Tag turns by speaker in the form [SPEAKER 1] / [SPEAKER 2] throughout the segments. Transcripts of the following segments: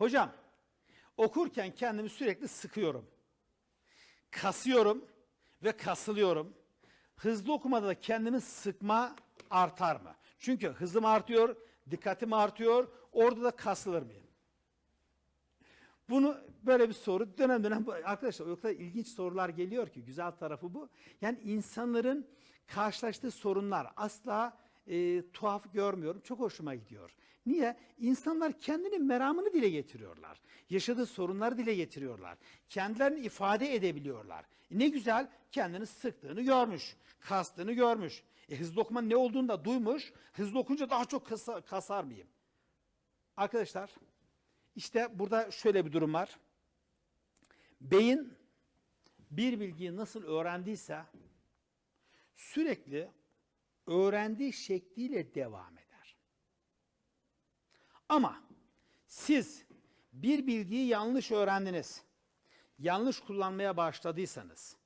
[SPEAKER 1] Hocam okurken kendimi sürekli sıkıyorum. Kasıyorum ve kasılıyorum. Hızlı okumada da kendimi sıkma artar mı? Çünkü hızım artıyor, dikkatim artıyor. Orada da kasılır mıyım? Bunu böyle bir soru dönem dönem arkadaşlar o kadar ilginç sorular geliyor ki güzel tarafı bu. Yani insanların karşılaştığı sorunlar asla e, tuhaf görmüyorum. Çok hoşuma gidiyor. Niye? İnsanlar kendinin meramını dile getiriyorlar. Yaşadığı sorunları dile getiriyorlar. Kendilerini ifade edebiliyorlar. E ne güzel kendini sıktığını görmüş, kastığını görmüş. E hızlı okumanın ne olduğunu da duymuş. Hızlı okunca daha çok kasa- kasar mıyım? Arkadaşlar işte burada şöyle bir durum var. Beyin bir bilgiyi nasıl öğrendiyse sürekli öğrendiği şekliyle devam eder. Ama siz bir bilgiyi yanlış öğrendiniz, yanlış kullanmaya başladıysanız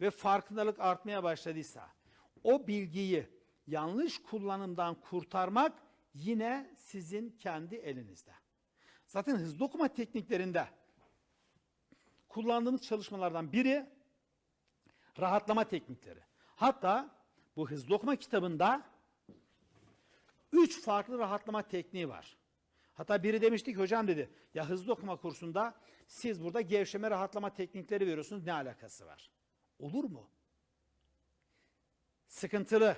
[SPEAKER 1] ve farkındalık artmaya başladıysa o bilgiyi yanlış kullanımdan kurtarmak yine sizin kendi elinizde. Zaten hızlı okuma tekniklerinde kullandığımız çalışmalardan biri rahatlama teknikleri. Hatta bu hızlı okuma kitabında üç farklı rahatlama tekniği var. Hatta biri demişti ki hocam dedi ya hızlı okuma kursunda siz burada gevşeme rahatlama teknikleri veriyorsunuz ne alakası var? Olur mu? Sıkıntılı,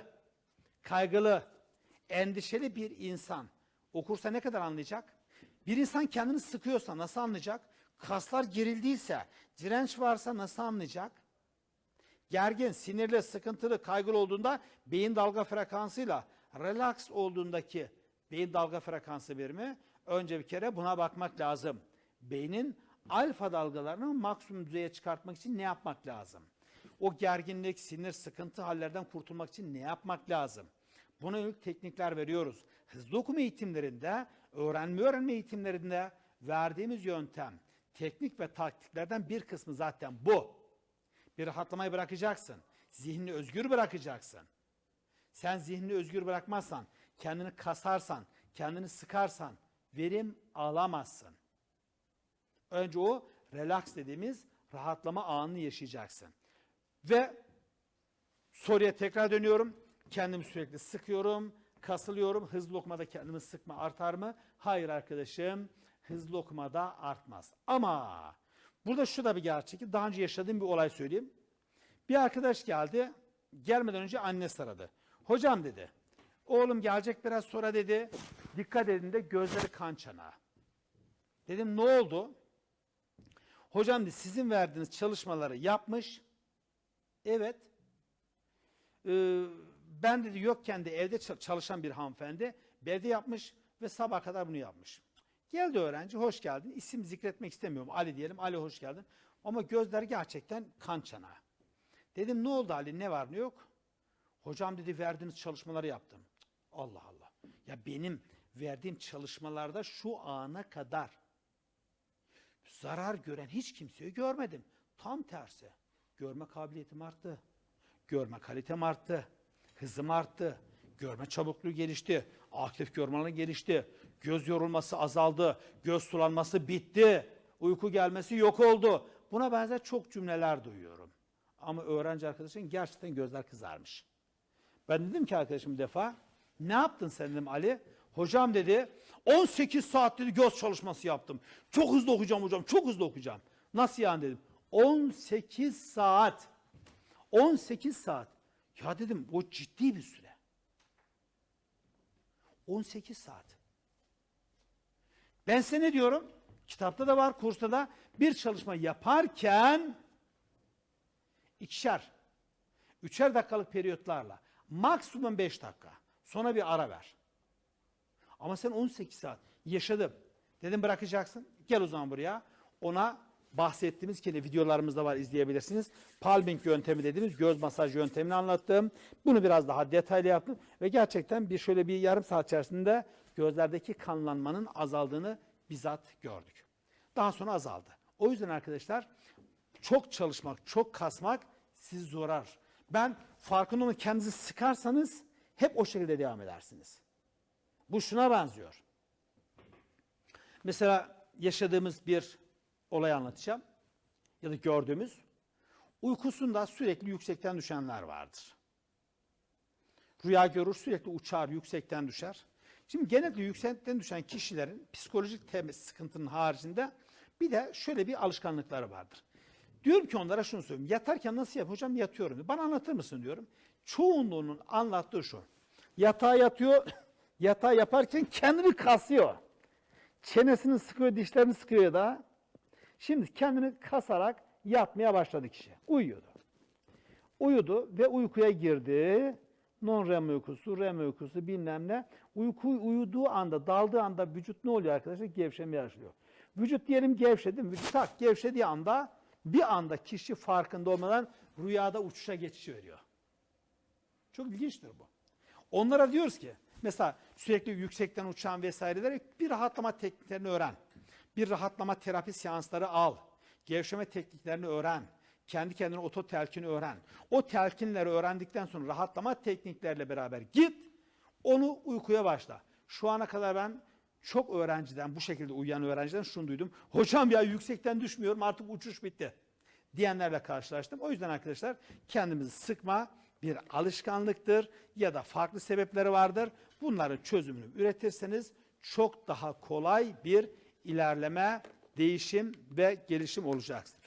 [SPEAKER 1] kaygılı, endişeli bir insan okursa ne kadar anlayacak? Bir insan kendini sıkıyorsa nasıl anlayacak? Kaslar gerildiyse, direnç varsa nasıl anlayacak? Gergin, sinirli, sıkıntılı, kaygılı olduğunda beyin dalga frekansıyla relax olduğundaki beyin dalga frekansı birimi önce bir kere buna bakmak lazım. Beynin alfa dalgalarını maksimum düzeye çıkartmak için ne yapmak lazım? O gerginlik, sinir, sıkıntı hallerden kurtulmak için ne yapmak lazım? Buna yönelik teknikler veriyoruz. Hızlı okuma eğitimlerinde, öğrenme öğrenme eğitimlerinde verdiğimiz yöntem, teknik ve taktiklerden bir kısmı zaten bu. Bir rahatlamayı bırakacaksın. Zihnini özgür bırakacaksın. Sen zihnini özgür bırakmazsan, kendini kasarsan, kendini sıkarsan verim alamazsın. Önce o relax dediğimiz rahatlama anını yaşayacaksın. Ve soruya tekrar dönüyorum. Kendimi sürekli sıkıyorum, kasılıyorum. Hızlı okumada kendimi sıkma artar mı? Hayır arkadaşım, hızlı okumada artmaz. Ama burada şu da bir gerçek. Daha önce yaşadığım bir olay söyleyeyim. Bir arkadaş geldi. Gelmeden önce annesi aradı. Hocam dedi. Oğlum gelecek biraz sonra dedi. Dikkat edin de gözleri kan çanağı. Dedim ne oldu? Hocam dedi sizin verdiğiniz çalışmaları yapmış. Evet. Ee, ben dedi yokken de evde çalışan bir hanımefendi evde yapmış ve sabah kadar bunu yapmış. Geldi öğrenci, hoş geldin. İsim zikretmek istemiyorum. Ali diyelim. Ali hoş geldin. Ama gözler gerçekten kan çanağı. Dedim ne oldu Ali, ne var ne yok? Hocam dedi verdiğiniz çalışmaları yaptım. Allah Allah. Ya benim verdiğim çalışmalarda şu ana kadar zarar gören hiç kimseyi görmedim. Tam tersi. Görme kabiliyetim arttı. Görme kalitem arttı. Hızım arttı. Görme çabukluğu gelişti. Aktif görme gelişti. Göz yorulması azaldı. Göz sulanması bitti. Uyku gelmesi yok oldu. Buna benzer çok cümleler duyuyorum. Ama öğrenci arkadaşın gerçekten gözler kızarmış. Ben dedim ki arkadaşım bir defa, ne yaptın sen dedim Ali? Hocam dedi, 18 saat dedi göz çalışması yaptım. Çok hızlı okuyacağım hocam, çok hızlı okuyacağım. Nasıl yani dedim. 18 saat. 18 saat. Ya dedim o ciddi bir süre. 18 saat. Ben size ne diyorum? Kitapta da var, kursta da bir çalışma yaparken ikişer, üçer dakikalık periyotlarla maksimum 5 dakika. Sonra bir ara ver. Ama sen 18 saat yaşadım. Dedim bırakacaksın. Gel o zaman buraya. Ona bahsettiğimiz ki videolarımızda var izleyebilirsiniz. Palming yöntemi dediğimiz göz masaj yöntemini anlattım. Bunu biraz daha detaylı yaptım ve gerçekten bir şöyle bir yarım saat içerisinde gözlerdeki kanlanmanın azaldığını bizzat gördük. Daha sonra azaldı. O yüzden arkadaşlar çok çalışmak, çok kasmak sizi zorar. Ben farkında olun kendinizi sıkarsanız hep o şekilde devam edersiniz. Bu şuna benziyor. Mesela yaşadığımız bir olay anlatacağım. Ya da gördüğümüz. Uykusunda sürekli yüksekten düşenler vardır. Rüya görür, sürekli uçar, yüksekten düşer. Şimdi genellikle yüksekten düşen kişilerin psikolojik tem- sıkıntının haricinde bir de şöyle bir alışkanlıkları vardır. Diyorum ki onlara şunu söyleyeyim. Yatarken nasıl yap hocam? Yatıyorum. Bana anlatır mısın diyorum. Çoğunluğunun anlattığı şu. Yatağa yatıyor, yatağa yaparken kendini kasıyor. Çenesini sıkıyor, dişlerini sıkıyor da. Şimdi kendini kasarak yatmaya başladı kişi. Uyuyordu. Uyudu ve uykuya girdi. Non REM uykusu, REM uykusu bilmem ne. Uyku uyuduğu anda, daldığı anda vücut ne oluyor arkadaşlar? Gevşemeye başlıyor. Vücut diyelim gevşedi? Vücut tak gevşediği anda bir anda kişi farkında olmadan rüyada uçuşa geçiş veriyor. Çok ilginçtir bu. Onlara diyoruz ki mesela sürekli yüksekten uçan vesaireleri bir rahatlama tekniklerini öğren. Bir rahatlama terapi seansları al. Gevşeme tekniklerini öğren. Kendi kendine oto telkini öğren. O telkinleri öğrendikten sonra rahatlama tekniklerle beraber git. Onu uykuya başla. Şu ana kadar ben çok öğrenciden, bu şekilde uyuyan öğrenciden şunu duydum. Hocam ya yüksekten düşmüyorum artık uçuş bitti diyenlerle karşılaştım. O yüzden arkadaşlar kendimizi sıkma bir alışkanlıktır ya da farklı sebepleri vardır. Bunların çözümünü üretirseniz çok daha kolay bir ilerleme, değişim ve gelişim olacaktır.